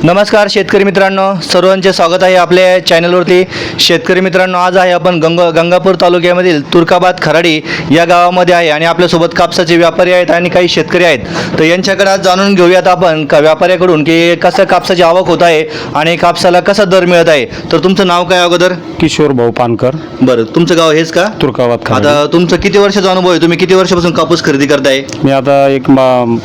नमस्कार शेतकरी मित्रांनो सर्वांचे स्वागत आहे आपल्या चॅनलवरती. शेतकरी मित्रांनो आज आहे आपण गंग गंगापूर तालुक्यामधील तुर्काबाद खराडी या गावामध्ये आहे आणि आपल्यासोबत कापसाचे व्यापारी आहेत आणि काही शेतकरी आहेत. तर यांच्याकडे आज जाणून घेऊयात आपण का व्यापाऱ्याकडून की कसं कापसाची आवक होत आहे आणि कापसाला कसा दर मिळत आहे. तर तुमचं नाव काय अगोदर? किशोर भाऊ पानकर. बरं तुमचं गाव हेच का? तुर्कावाद खराडी. आता तुमचं किती वर्षाचा अनुभव आहे? तुम्ही किती वर्षापासून कापूस खरेदी करताय? मी आता एक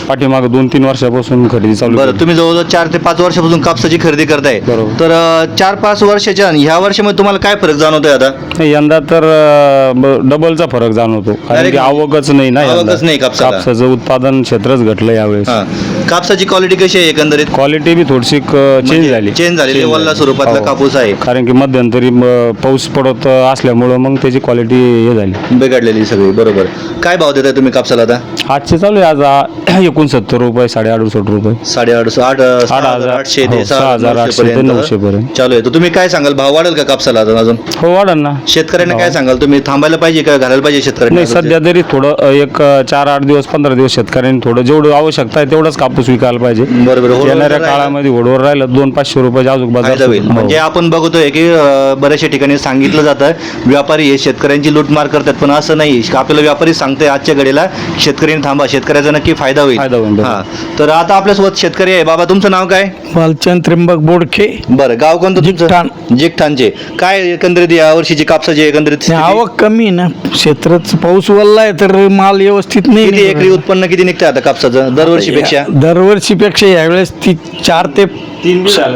पाठीमागं दोन तीन वर्षापासून खरेदी चालू बरं. तुम्ही जवळजवळ चार ते पाच वर्षापासून कापसाची खरेदी करताय बरोबर. तर अं, चार पाच वर्षाच्या आणि ह्या वर्षामध्ये तुम्हाला काय फरक जाणवतोय आता नाही, यंदा तर अं, ब- डबलचा फरक जाणवतो कारण Direct की आवकच नाही ना आवकच यंदा. नाही कापसाला. कापसाचं उत्पादन क्षेत्रच घटलं यावेळेस हा. कापसाची क्वालिटी कशी आहे एकंदरीत? क्वालिटी बी थोडीशी चेंज झाली. चेंज झालेली Change वल्ला झाली. स्वरूपातला हो. कापूस आहे. कारण की मध्यंतरी म, पाऊस पडत असल्यामुळं मग त्याची क्वालिटी हे झाली. बिघडलेली सगळी. बरोबर. काय भाव देताय तुम्ही कापसाला आता? आजचे चालू आहे आज आ- एकोणसत्तर रुपये साडे अडुसष्ट रुपये. साडे आठशे आठ सहा हजार हजार. आठशे ते हो, सहा हजार आठशे ते पर्यंत नऊशे पर्यंत. चालू आहे. तर तुम्ही काय सांगाल? भाव वाढेल का कापसाला आता अजून? हो वाढन ना. शेतकऱ्यांना काय. सांगाल? तुम्ही थांबायला पाहिजे का घालायला पाहिजे शेतकऱ्यांना नाही सध्या तरी थोडं अ, एक अ, चार आठ दिवस पंधरा दिवस शेतकऱ्यांनी थोडं जेवढं आवश्यकता आहे तेवढंच कापूस विकायला पाहिजे. बरोबर येणाऱ्या राहिलं. काळामध्ये होडवर राहिलं दोन पाचशे रुपयाच्या आजूक फायदा बाजार होईल हो. म्हणजे आपण बघतोय की अं, बऱ्याचशा ठिकाणी सांगितलं जातं व्यापारी हे शेतकऱ्यांची लूटमार करतात पण असं नाही आपल्याला व्यापारी सांगते आजच्या घडीला शेतकऱ्यांनी थांबा शेतकऱ्याचा नक्की फायदा होईल. फायदा होईल, बरोबर. हा. तर आता आपल्यासोबत शेतकरी आहे. बाबा तुमचं नाव काय? वालचंद त्र्यंबक बोडखे बरं गाव कोणतं जिकठाण. तुमचं जिकठाणचे. काय एकंदरीत या वर्षीची कापसाची एकंदरीत स्थिती? आवक कमी आहे ना. क्षेत्रात पाऊस वल्लाय तर माल व्यवस्थित नाही किती एकरी उत्पन्न किती निघतं आता कापसाचं? दरवर्षीपेक्षा? दरवर्षीपेक्षा यावेळेस ती चार ते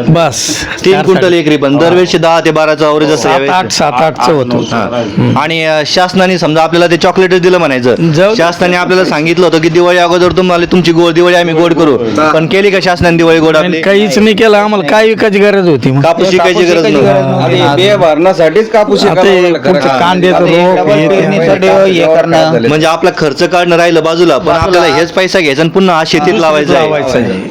बस. तीन क्विंटल एकरी पण. दरवर्षी दहा ते बाराचं अवरेज असं सात यावेळेस. आठ सात आठचं होतं. हा. आणि अ, शासनाने समजा आपल्याला ते चॉकलेटच दिलं म्हणायचं. जाऊ. शासनाने आपल्याला सांगितलं होतं की दिवाळी अगोदर तुम्हाला तुमची गोड दिवाळी आम्ही गोड करू. पण केली का शासनाने दिवाळी गोड आपली? काहीच नाही केलं. आम्हाला काय विकायची गरज होती मग. कापूस शिकायची गरज नव्हती. आणि बे भरण्यासाठीच कापूस आता हे पुढचं कांद्याचं रोप हे ते- म्हणजे आपला खर्च काढणं राहिलं बाजूला पण आपल्याला हेच पैसा घ्यायचा आणि पुन्हा हा शेतीत लावायचा.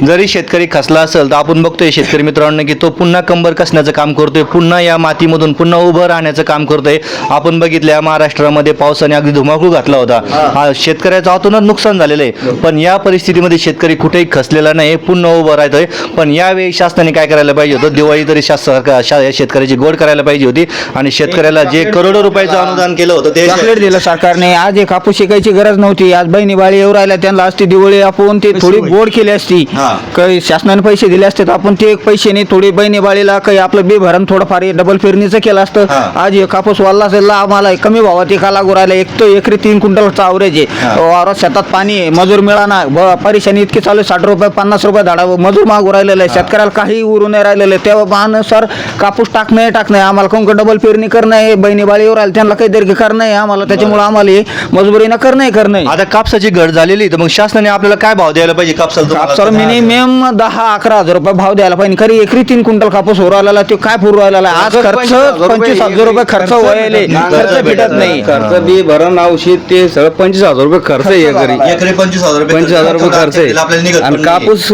जरी शेतकरी खसला असेल तर आपण बघतोय शेतकरी मित्रांनो की तो पुन्हा कंबर कसण्याचं काम करतोय पुन्हा या मातीमधून पुन्हा उभं राहण्याचं काम करतोय. आपण बघितल्या महाराष्ट्रामध्ये पावसाने अगदी धुमाकूळ घातला होता. हा. शेतकऱ्याचं आतूनच नुकसान झालेलं आहे. पण या परिस्थितीमध्ये शेतकरी कुठेही खसलेला नाही पुन्हा उभं राहतोय. पण यावेळी शासनाने काय करायला पाहिजे होतं? दिवाळी तरी शेतकऱ्याची गोड करायला पाहिजे होती. आणि शेतकऱ्याला जे करोडो रुपयाचं अनुदान केलं होतं ते चॉकलेट दिलं सरकारने. आज हे कापूस शिकायची गरज नव्हती. आज बहिणी बाळी येऊ राहिल्या त्यांना असती दिवाळी आपण ते थोडी गोड केली असती. हा. काही शासनाने पैसे दिले असते तर आपण ते पैसे नाही थोडी बहिणी बाळीला काही आपलं बी भरण थोडंफार हे डबल पेरणीचं केलं असतं. हा. आज हे कापूस वाढला असेल आम्हाला कमी भावात एका लागू राहिला एक तर एकरी तीन क्विंटलचा आवरेज हा. आहे वावरात शेतात पाणी आहे मजूर मिळाना ब- परेशानी इतकी चालू आहे, साठ रुपये पन्नास रुपये झाडा मजूर मागू राहिलेलं आहे शेतकऱ्याला काही उरून नाही राहिलेलं. आहे तेव्हा पाहण्यानुसार कापूस टाकणं आहे टाकणं आहे. आम्हाला कोण डबल पेरणी करणं आहे बहिणी बाळी येऊ राहिले त्यांना काहीतरी करणं आहे आम्हाला. त्याच्यामुळे आम्हाला हे मजबुरीनं करणं आहे करणं आहे. आता कापसाची घट झालेली तर मग शासनाने आपल्याला काय भाव द्यायला पाहिजे कापसाला? कापसाला मिनिमम दहा अकरा हजार रुपये भाव द्यायला पाहिजे. खरी एकरी तीन क्विंटल कापूस होऊ राहिला ते काय पुरू राहिलेला आहे? आज खर्च पंचवीस हजार रुपये खर्च व्हायले खर्च भेटत नाही खर्च बी भरण औषध ते सगळं पंचवीस हजार रुपये खर्च आहे एकरी. एकरी पंचवीस हजार रुपये पंचवीस हजार रुपये खर्च आहे. आणि. कापूस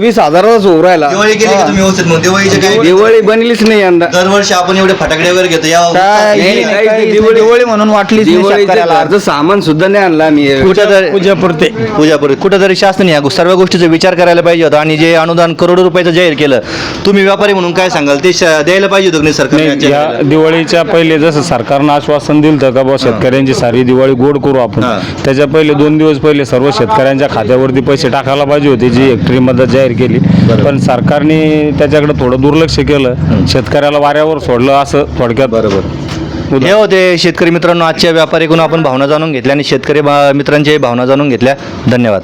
वीस हजाराचाच होऊ राहिला. दिवाळी केली का तुम्ही व्यवस्थित मग दिवाळीचे काय दिवाळी बनलीच नाही यंदा. दरवर्षी आपण एवढे फटाकडे वगैरे घेतो. या काय नाही, नाही, काही दिवाळी- दिवाळी म्हणून दिवाळीचं शेतकऱ्याला. घरचं सामान सुद्धा नाही आणलं आम्ही. कुठेतरी पूजापुरते पूजापुरी कुठेतरी शासनाने या सर्व गोष्टीचा विचार करायला पाहिजे होता आणि जे अनुदान करोडो रुपयाचं जाहीर केलं तुम्ही व्यापारी म्हणून काय सांगाल? ते श- द्यायला पाहिजे होतं की नाही या वेळेला? दिवाळीच्या पहिले जसं सरकारनं आश्वासन दिलं होतं का बुवा शेतकऱ्यांची सारी दिवाळी गोड करू आपण हा. त्याच्या पहिले दोन दिवस पहिले सर्व शेतकऱ्यांच्या खात्यावरती पैसे टाकायला पाहिजे होते जी हेक्टरी मदत जाहीर केली. पण सरकारने त्याच्याकडे थोडं दुर्लक्ष केलं शेतकऱ्याला वाऱ्यावर सोडलं असं थोडक्यात बरोबर. हे होते शेतकरी मित्रांनो आजच्या व्यापारीकडून आपण भावना जाणून घेतल्या आणि शेतकरी बा- मित्रांच्या भावना जाणून घेतल्या. धन्यवाद.